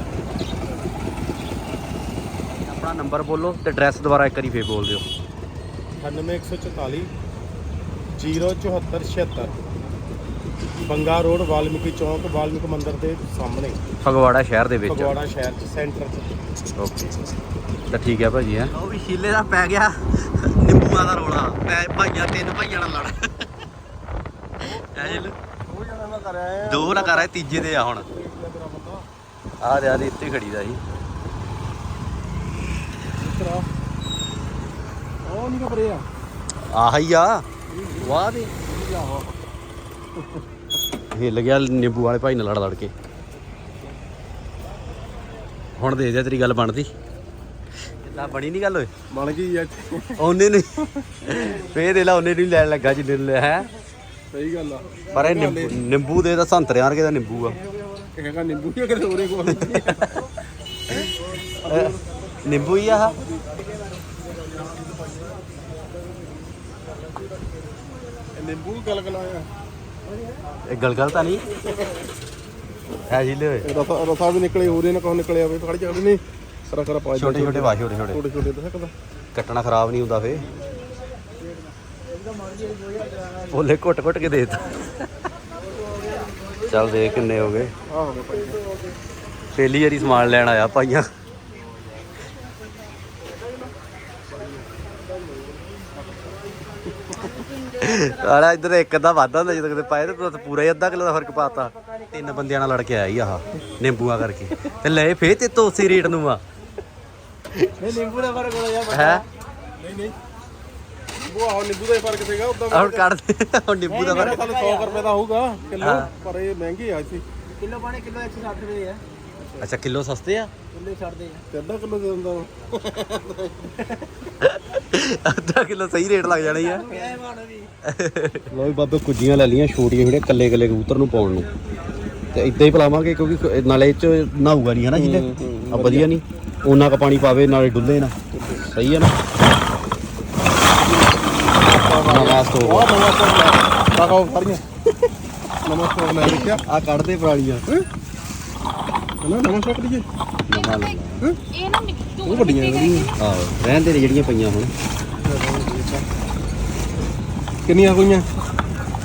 ਆਪਣਾ ਨੰਬਰ ਬੋਲੋ ਤੇ ਐਡਰੈਸ ਦੁਬਾਰਾ ਇੱਕ ਵਾਰੀ ਫੇਰ ਬੋਲ ਦਿਓ। 98144 07476 ਬੰਗਾ ਰੋਡ ਵਾਲਮੀਕੀ ਚੌਂਕ ਵਾਲਮੀਕੀ ਮੰਦਿਰ ਦੇ ਸਾਹਮਣੇ। ਫਗਵਾੜਾ ਸ਼ਹਿਰ ਦੇ ਵਿੱਚ ਫਗਵਾੜਾ ਸ਼ਹਿਰ ਚ ਸੈਂਟਰ ਚ। ਓਕੇ। ਤਾਂ ਠੀਕ ਹੈ ਭਾਜੀ ਹੈ? ਉਹ ਵੀ ਸ਼ੀਲੇ ਦਾ ਪੈ ਗਿਆ ਨਿੰਬੂਆਂ ਦਾ ਰੋਲਾ ਪੈ ਭਾਈਆਂ ਤਿੰਨ ਭਾਈਆਂ ਨਾਲ ਲੜ। ਐ ਜਿਲ ਉਹ ਜਣਾ ਮੈਂ ਕਰ ਆਇਆ। ਦੋ ਨਾ ਕਰ ਆਏ ਤੀਜੇ ਤੇ ਆ ਹੁਣ। ਆ ਦੇ ਆ ਦੇ ਇੱਥੇ ਖੜੀ ਦਾ ਜੀ। ਉਹ ਨਹੀਂ ਕਬਰੇ ਆ। ਆਹ ਹੀ ਆ। ਵਾਹ ਦੇ। ਹਿੱਲ ਗਿਆ ਨਿੰਬੂ ਵਾਲੇ ਭਾਈ ਨਾਲ ਲੜ ਲੜ ਕੇ। ਹੁਣ ਦੇ ਦੇ ਤੇਰੀ ਗੱਲ ਬਣਦੀ। ਕਿੱਦਾਂ ਬਣੀ ਨਹੀਂ ਗੱਲ ਓਏ? ਬਣ ਗਈ ਆ। ਉਹਨੇ ਨੇ ਫੇਰ ਦੇ ਲਾ ਉਹਨੇ ਨਹੀਂ ਲੈਣ ਲੱਗਾ ਜਿੰਨੇ ਨੂੰ ਹੈ? ਸਹੀ ਗੱਲ ਆ। ਪਰ ਇਹ ਨਿੰਬੂ ਨਿੰਬੂ ਦੇ ਤਾਂ ਸੰਤਰੇ ਵਰਗੇ ਦਾ ਨਿੰਬੂ ਆ। ਕਹੇਗਾ ਨਿੰਬੂ ਹੀ ਕਿਤੇ ਹੋਰੇ ਕੋਲ। ਅਹ, ਨਿੰਬੂ ਹੀ ਆ ਆਹ? ਨਿੰਬੂ ਗਲ ਗਲਾਇਆ ਇਹ ਗਲਗਲ ਤਾਂ ਨਹੀਂ? ਹੈ ਜੀ ਲੈ ਰਸਾ ਰਸਾ ਵੀ ਨਿਕਲੇ ਹੋਰੇ ਨਾ ਕਹੋ ਨਿਕਲਿਆ ਵੇ ਖੜ ਚੱਕਦੇ ਨਹੀਂ। ਕਰਾ ਕਰਾ ਪਾ ਛੋਟੇ ਛੋਟੇ ਵਾ ਛੋਟੇ ਛੋਟੇ। ਛੋਟੇ ਛੋਟੇ ਤਾਂ ਸਕਦਾ ਕੱਟਣਾ ਖਰਾਬ ਨਹੀਂ ਹੁੰਦਾ ਫੇ ਬੋਲੇ ਘੁੱਟ ਘੁੱਟ ਕੇ ਦੇ ਦਿੱਤਾ। ਚੱਲ ਦੇ ਕਿੰਨੇ ਹੋ ਗਏ। ਆ ਹੋ ਗਿਆ ਭਾਈ। ਪਹਿਲੀ ਵਾਰੀ ਸਮਾਨ ਲੈਣ ਆਇਆ ਭਾਈਆਂ। ਆਲਾ ਇੱਧਰ ਇੱਕ ਅੱਧਾ ਵਾਧਾ ਹੁੰਦਾ ਜਦੋਂ ਕਿਤੇ ਪਾਏ ਤੇ ਤੂੰ ਪੂਰਾ ਹੀ ਅੱਧਾ ਕਿਲੋ ਦਾ ਫ਼ਰਕ ਪਾਤਾ ਤਿੰਨ ਬੰਦਿਆਂ ਨਾਲ ਲੜ ਕੇ ਆਇਆ ਹੀ ਆਹ ਨਿੰਬੂਆਂ ਕਰਕੇ। ਤੇ ਲੈ ਫੇਰ ਤੇ ਤੋਂ ਉਸੇ ਰੇਟ ਨੂੰ ਆ। ਨਹੀਂ ਨਿੰਬੂ ਦਾ ਫ਼ਰਕ ਹੋਣਾ ਯਾਰ ਹੈ? ਨਹੀਂ ਨਹੀਂ। ਨਿੰਬੂ ਆਹ ਨਿੰਬੂ ਦਾ ਹੀ ਫ਼ਰਕ ਸੀਗਾ ਉਦਾਂ ਹੁਣ ਕੱਢ ਦੇ ਹੁਣ ਨਿੰਬੂ ਦਾ ਫ਼ਰਕ। ਤਾਂ 100 ਰੁਪਏ ਦਾ ਹੋਊਗਾ ਕਿਲੋ। ਪਰ ਇਹ ਮਹਿੰਗੇ ਆ ਸੀ ਕਿਲੋ ਪਾਣੇ ਕਿਲੋ 160 ਰੁਪਏ ਆ। ਅੱਛਾ ਕਿਲੋ ਸਸਤੇ ਆ ਕਿਲੋ ਛੱਡਦੇ ਆ ਤੇ ਅੱਧਾ ਕਿਲੋ ਦੇ ਦਿੰਦਾ। ਅੱਧਾ ਕਿਲੋ ਸਹੀ ਰੇਟ ਲੱਗ ਜਾਣੀ ਆ ਵੀ ਲੋ ਵੀ ਬਾਬੇ ਕੁੱਜੀਆਂ ਲੈ ਲਈਆਂ ਛੋਟੀਆਂ ਜਿਹੜੀਆਂ ਕੱਲੇ ਕੱਲੇ ਕਬੂਤਰ ਨੂੰ ਪਾਉਣ ਨੂੰ ਤੇ ਇਦਾਂ ਹੀ ਪਿਲਾਵਾਂਗੇ ਕਿਉਂਕਿ ਕ- ਨਾਲੇ ਇਹ ਚ ਨਹਾਊਗਾ ਨਹੀਂ ਹਨਾ ਜਿੱਲੇ ਆ ਵਧੀਆ ਨਹੀਂ ਉਹਨਾਂ ਕ ਪਾਣੀ ਪਾਵੇ ਨਾਲੇ ਡੁੱਲੇ ਨਾ ਸਹੀ ਹੈ ਨਾ ਨਵਾਂ ਆਹ ਸਾਰੀਆਂ ਨਵਾਂ ਲੈ ਆ ਕੱਢਦੇ ਪੁਰਾਣੀਆਂ ਹਨਾ ਨਵਾਂ ਸਟਾਕ ਲਈਏ? ਨਵਾਂ ਲੈ ਲਾ। ਇਹ ਨਾ ਨਿੱਕ- ਉਹ ਵੱਡੀਆਂ ਜਿਹੜੀਆਂ। ਆਹੋ ਰਹਿਣ ਦੇ ਜਿਹੜੀਆਂ ਪਈਆਂ ਹੁਣ। ਕਿੰਨੀਆਂ ਹੋਈਆਂ?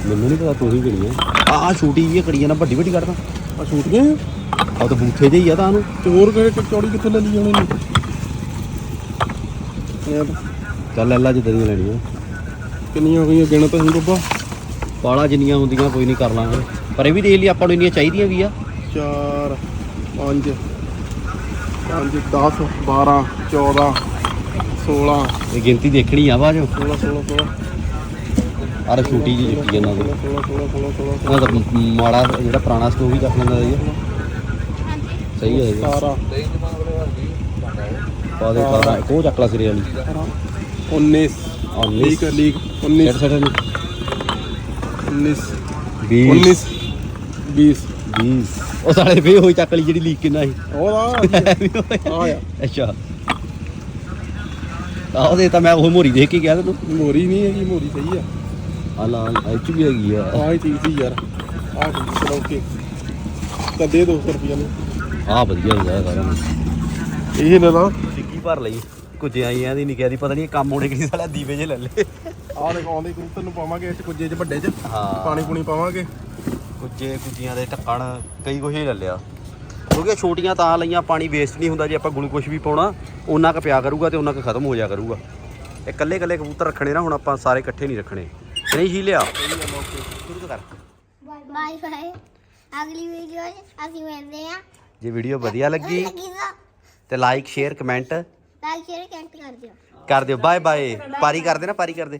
ਮੈਨੂੰ ਨਹੀਂ ਪਤਾ ਤੂੰ ਹੀ ਕਿਹੜੀਆਂ। ਆ ਆ ਛੋਟੀ ਜਿਹੀ ਕੜੀਆਂ ਨਾ ਵੱਡੀ ਵੱਡੀ ਕੱਢਦਾ। ਆ ਛੂਟੀਆਂ ਆ? ਤਾਂ ਬੂਥੇ ਜਿਹੀ ਆ ਤਾਂ ਉਹਨੂੰ। ਤੇ ਹੋਰ ਕਿਹੜੇ ਚੌੜੀ ਕਿੱਥੇ ਲੈ ਲਈ ਉਹਨੇ? ਨੇ ਯਾਰ ਚੱਲ ਲੈ ਲਾ ਜਿੱਦਾਂ ਦੀਆਂ ਲੈਣੀਆਂ। ਕਿੰਨੀਆਂ ਹੋਈਆਂ ਗਿਣ ਤਾਂ ਬੱਬਾ? ਪਾਲਾ ਜਿੰਨੀਆਂ ਹੁੰਦੀਆਂ ਕੋਈ ਨਹੀਂ ਕਰ ਲਾਂਗੇ। ਪਰ ਇਹ ਵੀ ਦੇਖ ਲਈ ਆਪਾਂ ਨੂੰ ਇੰਨੀਆਂ ਚਾਹੀਦੀਆਂ ਵੀ ਆ। 4 5 5 10 12 14 16 ਇਹ ਗਿਣਤੀ ਦੇਖਣੀ ਆ ਬਾਜੋ 16 16 16 ਆਹ ਛੋਟੀ ਜਿਹੀ ਜੁੱਤੀ ਇਹਨਾਂ ਦੀ। 16 16 16 16 ਉਹਨਾਂ ਦਾ ਮਾੜਾ ਜਿਹੜਾ ਪੁਰਾਣਾ ਸਟੋਕ ਵੀ ਚੱਕ ਲੈਂਦਾ ਜੀ ਹਾਂਜੀ। ਸਹੀ ਹੈ ਜੀ 17 ਪਾ ਦੇ ਸਾਰਾ ਇੱਕ ਉਹ ਚੱਕ ਲਾ ਸਿਰੇ ਵਾਲੀ। 19 19 ਲੀਕ ਲੀਕ 19 ਸੈਟ ਸੈਟ 19 20 19 20 20 ਉਹ ਸਾਲੇ ਫੇ ਹੋਈ ਚੱਕ ਲਈ ਜਿਹੜੀ ਲੀਕ ਕਿੰਨਾ ਸੀ। ਉਹਦਾ ਆ ਆ ਅੱਛਾ। ਆਹ ਦੇ ਤਾਂ ਮੈਂ ਉਹ ਮੋਰੀ ਦੇਖ ਕੇ ਗਿਆ ਤੈਨੂੰ। ਮੋਰੀ ਨਹੀਂ ਹੈਗੀ ਮੋਰੀ ਸਹੀ ਆ। ਆ ਲਾ ਇਹ ਚ ਵੀ ਹੈਗੀ ਆ। ਆਹ ਹੀ ਚੀਜ਼ ਸੀ ਯਾਰ। ਆਹ ਠੀਕ ਚਲੋ ਓਕੇ। ਤਾਂ ਦੇ 200 ਰੁਪਏ ਨੂੰ। ਆ ਵਧੀਆ ਹੁੰਦਾ ਸਾਰਾ। ਨੂੰ ਇਹ ਲੈ ਲਾ। ਸਿੱਕੀ ਭਰ ਲਈ। ਕੁਝ ਆਈਆਂ ਦੀ ਨਹੀਂ ਕਹਿਦੀ ਪਤਾ ਨਹੀਂ ਕੰਮ ਹੋਣੇ ਕਿ ਸਾਲਾ ਦੀਵੇ ਜੇ ਲੈ ਲੈ ਆਹ ਦੇਖੋ ਆਉਂਦੇ ਨੂੰ ਪਾਵਾਂਗੇ ਚ ਕੁੱਜੇ ਚ ਵੱਡੇ ਚ। ਹਾਂ। ਪਾਣੀ ਪੂਣੀ ਪਾਵਾਂਗੇ। ਕੁੱਜੇ ਕੁੱਜੀਆਂ ਦੇ ਢੱਕਣ ਕਈ ਕੁਝ ਹੀ ਲੈ ਲਿਆ। ਕਿਉਂਕਿ ਛੋਟੀਆਂ ਤਾਂ ਲਈਆਂ ਪਾਣੀ ਵੇਸਟ ਨਹੀਂ ਹੁੰਦਾ ਜੇ ਆਪਾਂ ਗਲੂਕੋਸ਼ ਵੀ ਪਾਉਣਾ ਉਹਨਾਂ ਕ ਪਿਆ ਕਰੂਗਾ ਤੇ ਉਹਨਾਂ ਕ ਖਤਮ ਹੋ ਜਾ ਕਰੂਗਾ। ਇਹ ਇਕੱਲੇ ਇਕੱਲੇ ਕਬੂਤਰ ਰੱਖਣੇ ਨਾ ਹੁਣ ਆਪਾਂ ਸਾਰੇ ਇਕੱਠੇ ਨਹੀਂ ਰੱਖਣੇ। ਨਹੀਂ ਹੀ ਲਿਆ। ਸ਼ੁਰੂ ਕਰ। ਬਾਏ ਬਾਏ ਅਗਲੀ ਵੀਡੀਓ ਅਸੀਂ ਮਿਲਦੇ ਹਾਂ। ਜੇ ਵੀਡੀਓ ਵਧੀਆ ਲੱਗੀ ਤਾਂ like share comment like share comment ਕਰ ਦਿਓ। ਕਰ ਦਿਓ। ਬਾਏ ਬਾਏ ਪਾਰੀ ਕਰ ਦੇ ਨਾ ਪਾਰੀ ਕਰ ਦੇ